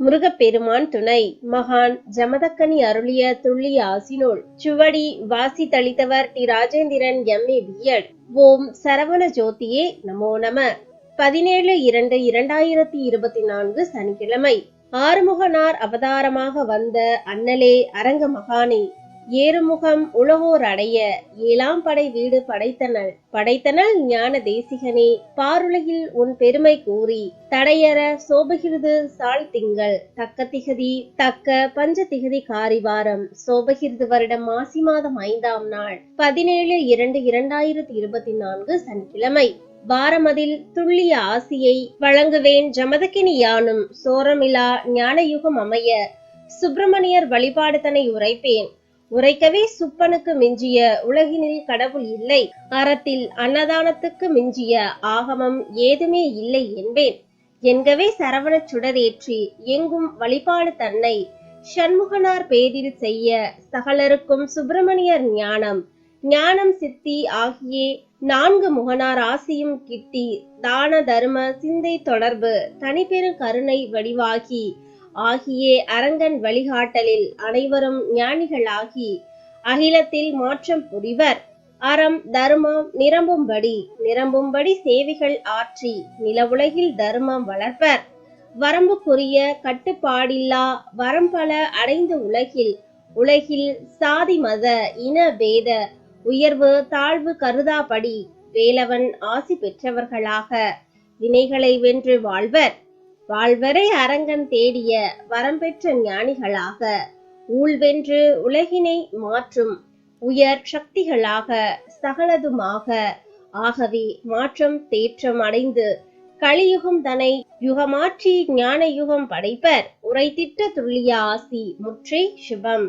முருகப்பெருமான் துணை. மகான் ஜமதக்கனி அருளிய துள்ளிய ஆசினோள். சுவடி வாசி தளித்தவர் D. Rajendran M. A. B Ed Om Saravana ஜோதியே நமோ நம. பதினேழு இரண்டு இரண்டாயிரத்தி இருபத்தி நான்கு சனிக்கிழமை. ஆறுமுகனார் அவதாரமாக வந்த அண்ணலே அரங்க மகானே. ஏறுமுகம் உலகோர் அடைய ஏழாம் படை வீடு படைத்தனல் படைத்தனல் ஞான தேசிகனே பாருலகில் உன் பெருமை கூறி தடையற சோபகிருது சால் திங்கள். தக்க திகதி தக்க பஞ்ச திகதி காரிவாரம். சோபகிருது வருடம் மாசி மாதம் ஐந்தாம் நாள் பதினேழு இரண்டு இரண்டாயிரத்தி இருபத்தி நான்கு சனிக்கிழமை. பாரமதில் துள்ளிய ஆசியை வழங்குவேன் ஜமதக்கினி யானும். சோரமிலா ஞானயுகம் அமைய சுப்பிரமணியர் வழிபாடு தனை உரைப்பேன். உரைக்கவே சுப்பனுக்கு மிஞ்சிய உலகினில் கடவுள் இல்லை. அறத்தில் அன்னதானத்துக்கு மிஞ்சிய ஆகமம் ஏதுமே இல்லை என்பேன். என்கவே சரவணச் சுடரேற்றி எங்கும் வழிபாடு தன்னை ஷண்முகனார் பேரில் செய்ய சகலருக்கும் சுப்பிரமணியர் ஞானம். ஞானம் சித்தி ஆகிய நான்கு முகனார் ஆசியும் கிட்டி தான தர்ம சிந்தை தொடர்பு தனிப்பெரு கருணை வடிவாகி ஆகிய அரங்கன் வழிகாட்டலில் அனைவரும் ஞானிகளாகி அகிலத்தில் மாற்றம் புரிவர். அறம் தர்மம் நிரம்பும்படி நிரம்பும்படி சேவைகள் ஆற்றி நிலவுலகில் தர்மம் வளர்ப்பர். வரம்புக்குரிய கட்டுப்பாடில்லா வரம்பல அடைந்த உலகில் உலகில் சாதி மத இன பேத உயர்வு தாழ்வு கருதாபடி வேலவன் ஆசி பெற்றவர்களாக வினைகளை வென்று வாழ்வர். வாழ்வரை அரங்கன் தேடிய வரம்பெற்ற ஞானிகளாக ஊழ்வென்று உலகினை மாற்றும் உயர் சக்திகளாக சகலதுமாக ஆகவே மாற்றம் தேற்றம் அடைந்து கலியுகம் தனை யுகமாற்றி ஞான யுகம் படைப்பர் உரைத்திட்ட துல்லிய ஆசி முற்றி சிவம்.